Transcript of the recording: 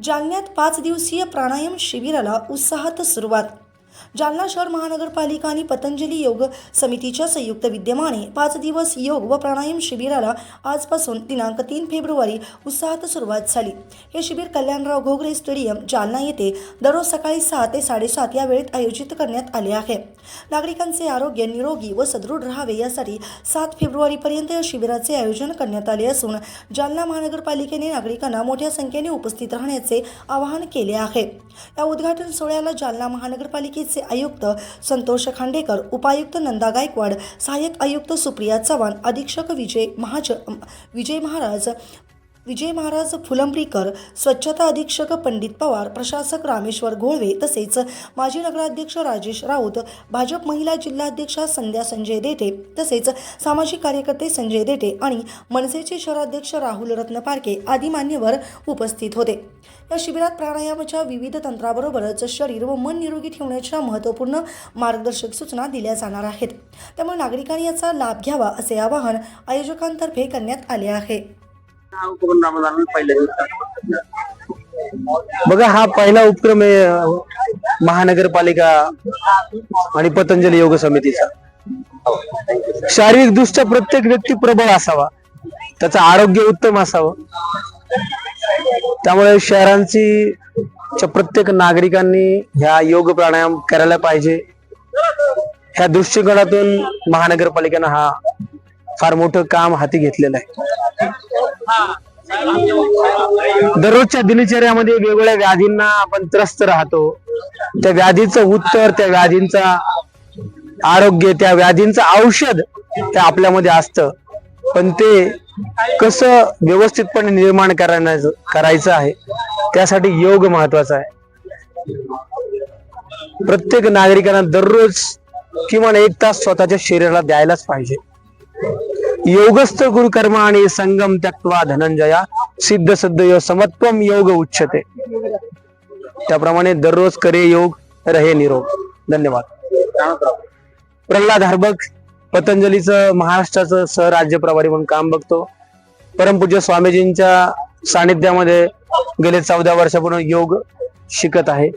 जालन्यात पाच दिवसीय प्राणायाम शिबिराला उत्साहात सुरुवात. जालना शहर महानगरपालिका आणि पतंजली योग समितीच्या संयुक्त विद्यमाने पाच दिवस योग व प्राणायाम शिबिराला आजपासून दिनांक तीन फेब्रुवारी उत्साहात सुरुवात झाली. हे शिबिर कल्याणराव घोगरे स्टेडियम जालना येथे दररोज सकाळी सहा ते साडेसात या वेळेत आयोजित करण्यात आले आहे. नागरिकांचे आरोग्य निरोगी व सदृढ राहावे यासाठी सात फेब्रुवारीपर्यंत या शिबिराचे आयोजन करण्यात आले असून जालना महानगरपालिकेने नागरिकांना मोठ्या संख्येने उपस्थित राहण्याचे आवाहन केले आहे. या उद्घाटन सोहळ्याला जालना महानगरपालिकेचे आयुक्त संतोष खांडेकर उपायुक्त नंदा गायकवाड सहाय्यक आयुक्त सुप्रिया चव्हाण अधीक्षक विजय महाज विजय महाराज विजय महाराज फुलंब्रीकर स्वच्छता अधीक्षक पंडित पवार प्रशासक रामेश्वर घोळवे तसेच माजी नगराध्यक्ष राजेश राऊत भाजप महिला जिल्हाध्यक्षा संध्या संजय देठे तसेच सामाजिक कार्यकर्ते संजय देठे आणि मनसेचे शहराध्यक्ष राहुल रत्न पारखे आदी मान्यवर उपस्थित होते. या शिबिरात प्राणायामाच्या विविध तंत्राबरोबरच शरीर व मन निरोगी ठेवण्याच्या महत्त्वपूर्ण मार्गदर्शक सूचना दिल्या जाणार आहेत. त्यामुळे नागरिकांनी याचा लाभ घ्यावा असे आवाहन आयोजकांतर्फे करण्यात आले आहे. हा उपक्रम बघा हा पहिला उपक्रम आहे महानगरपालिका आणि पतंजली योग समितीचा. शारीरिक दृष्ट्या प्रत्येक व्यक्ती प्रबळ असावा त्याचं आरोग्य उत्तम असावं. त्यामुळे शहरांची च्या प्रत्येक नागरिकांनी ह्या योग प्राणायाम करायला पाहिजे. ह्या दृष्टिकोनातून महानगरपालिकेनं हा फार मोठं काम हाती घेतलेलं आहे. दररोजच्या दिनचर्यामध्ये वेगवेगळ्या व्याधींना आपण त्रस्त राहतो. त्या व्याधीचं उत्तर त्या व्याधींचा आरोग्य त्या व्याधींचं औषध ते आपल्यामध्ये असतं. पण ते कसं व्यवस्थितपणे निर्माण करायचं करायचं आहे त्यासाठी योग महत्त्वाचा आहे. प्रत्येक नागरिकांना दररोज किमान एक तास स्वतःच्या शरीराला द्यायलाच पाहिजे. योगस्थ गुरु कर्म आणि संगम त्यक्वा धनंजया सिद्ध सिद्ध यो समत्वम योग उच्चते त्याप्रमाणे दररोज करे योग रहे निरोग. धन्यवाद. प्रल्हाद हरबक पतंजलीचं महाराष्ट्राचं सहराज्य प्रभारी म्हणून काम बघतो. परमपूज्य स्वामीजींच्या सानिध्यामध्ये गेले चौदा वर्षापूर्वी योग शिकत आहे.